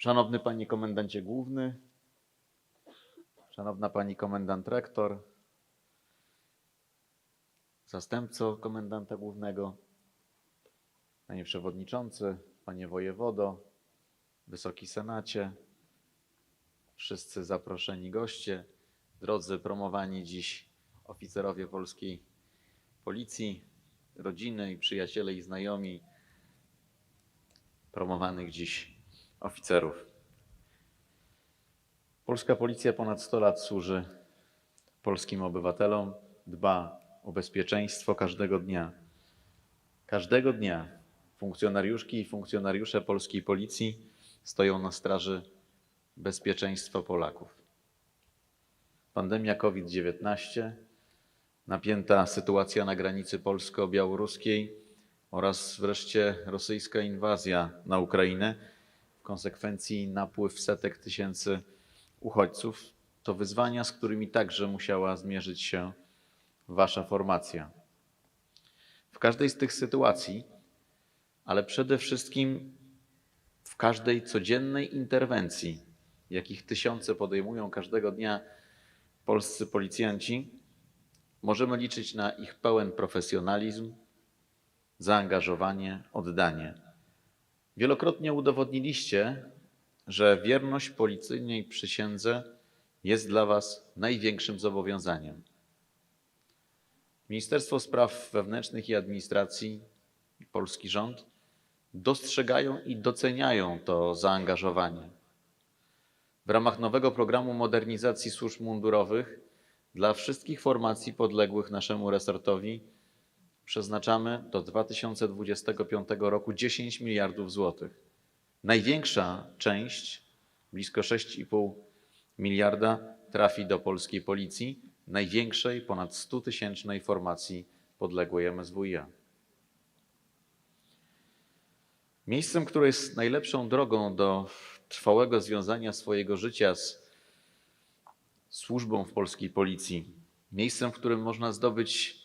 Szanowny Panie Komendancie Główny, Szanowna Pani Komendant Rektor, Zastępco Komendanta Głównego, Panie Przewodniczący, Panie Wojewodo, Wysoki Senacie, wszyscy zaproszeni goście, drodzy promowani dziś oficerowie polskiej policji, rodziny i przyjaciele i znajomi promowanych dziś oficerów. Polska policja ponad 100 lat służy polskim obywatelom, dba o bezpieczeństwo każdego dnia. Każdego dnia funkcjonariuszki i funkcjonariusze polskiej policji stoją na straży bezpieczeństwa Polaków. Pandemia COVID-19, napięta sytuacja na granicy polsko-białoruskiej oraz wreszcie rosyjska inwazja na Ukrainę, konsekwencji napływ setek tysięcy uchodźców, to wyzwania, z którymi także musiała zmierzyć się Wasza formacja. W każdej z tych sytuacji, ale przede wszystkim w każdej codziennej interwencji, jakich tysiące podejmują każdego dnia polscy policjanci, możemy liczyć na ich pełen profesjonalizm, zaangażowanie, oddanie. Wielokrotnie udowodniliście, że wierność policyjnej przysiędze jest dla Was największym zobowiązaniem. Ministerstwo Spraw Wewnętrznych i Administracji, polski rząd dostrzegają i doceniają to zaangażowanie. W ramach nowego programu modernizacji służb mundurowych dla wszystkich formacji podległych naszemu resortowi przeznaczamy do 2025 roku 10 miliardów złotych. Największa część, blisko 6,5 miliarda, trafi do polskiej policji, największej, ponad 100 tysięcznej formacji podległej MSWiA. Miejscem, które jest najlepszą drogą do trwałego związania swojego życia z służbą w polskiej policji, miejscem, w którym można zdobyć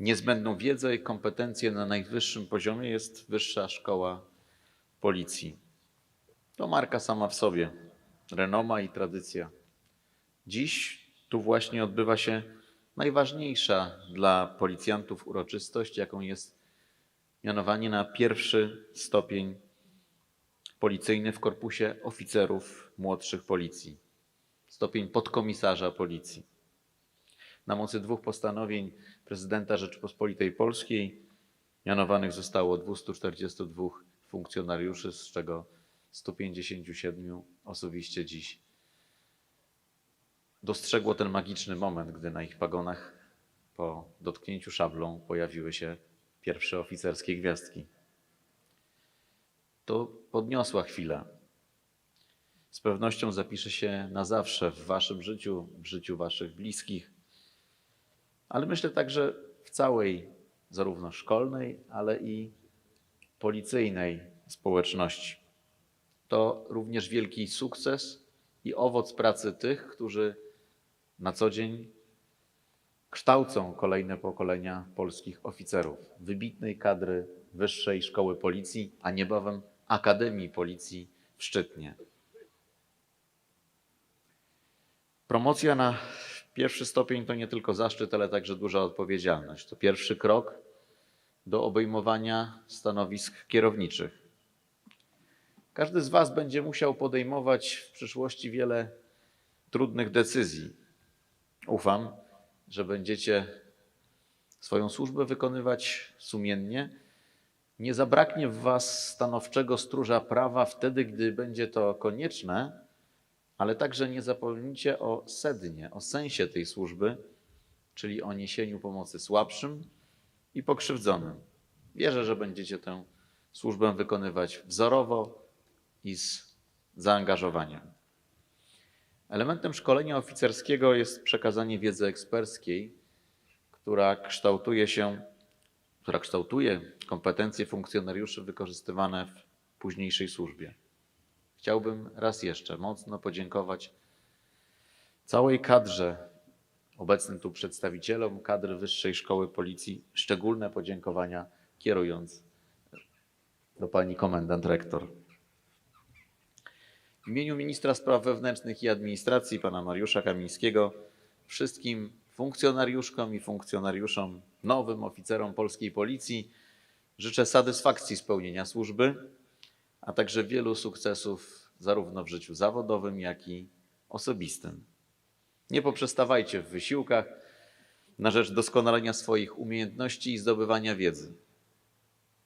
niezbędną wiedzę i kompetencje na najwyższym poziomie, jest Wyższa Szkoła Policji. To marka sama w sobie, renoma i tradycja. Dziś tu właśnie odbywa się najważniejsza dla policjantów uroczystość, jaką jest mianowanie na pierwszy stopień policyjny w korpusie oficerów młodszych policji, stopień podkomisarza policji. Na mocy dwóch postanowień prezydenta Rzeczypospolitej Polskiej mianowanych zostało 242 funkcjonariuszy, z czego 157 osobiście dziś dostrzegło ten magiczny moment, gdy na ich pagonach po dotknięciu szablą pojawiły się pierwsze oficerskie gwiazdki. To podniosła chwila. Z pewnością zapisze się na zawsze w Waszym życiu, w życiu Waszych bliskich, ale myślę także w całej, zarówno szkolnej, ale i policyjnej społeczności. To również wielki sukces i owoc pracy tych, którzy na co dzień kształcą kolejne pokolenia polskich oficerów, wybitnej kadry Wyższej Szkoły Policji, a niebawem Akademii Policji w Szczytnie. Promocja na pierwszy stopień to nie tylko zaszczyt, ale także duża odpowiedzialność. To pierwszy krok do obejmowania stanowisk kierowniczych. Każdy z Was będzie musiał podejmować w przyszłości wiele trudnych decyzji. Ufam, że będziecie swoją służbę wykonywać sumiennie. Nie zabraknie w Was stanowczego stróża prawa wtedy, gdy będzie to konieczne, ale także nie zapomnijcie o sednie, o sensie tej służby, czyli o niesieniu pomocy słabszym i pokrzywdzonym. Wierzę, że będziecie tę służbę wykonywać wzorowo i z zaangażowaniem. Elementem szkolenia oficerskiego jest przekazanie wiedzy eksperckiej, która kształtuje się, która kształtuje kompetencje funkcjonariuszy wykorzystywane w późniejszej służbie. Chciałbym raz jeszcze mocno podziękować całej kadrze, obecnym tu przedstawicielom kadry Wyższej Szkoły Policji, szczególne podziękowania kierując do pani komendant rektor. W imieniu ministra spraw wewnętrznych i administracji, pana Mariusza Kamińskiego, wszystkim funkcjonariuszkom i funkcjonariuszom, nowym oficerom polskiej policji życzę satysfakcji z pełnienia służby, a także wielu sukcesów zarówno w życiu zawodowym, jak i osobistym. Nie poprzestawajcie w wysiłkach na rzecz doskonalenia swoich umiejętności i zdobywania wiedzy.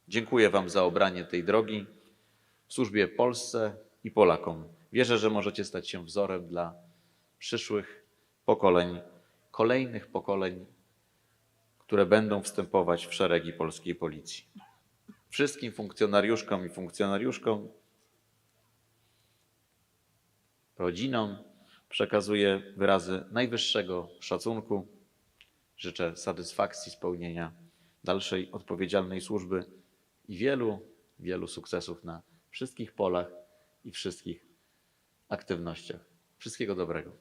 Dziękuję Wam za obranie tej drogi w służbie Polsce i Polakom. Wierzę, że możecie stać się wzorem dla przyszłych pokoleń, kolejnych pokoleń, które będą wstępować w szeregi polskiej policji. Wszystkim funkcjonariuszkom i funkcjonariuszkom, rodzinom przekazuję wyrazy najwyższego szacunku. Życzę satysfakcji spełnienia dalszej odpowiedzialnej służby i wielu, wielu sukcesów na wszystkich polach i wszystkich aktywnościach. Wszystkiego dobrego.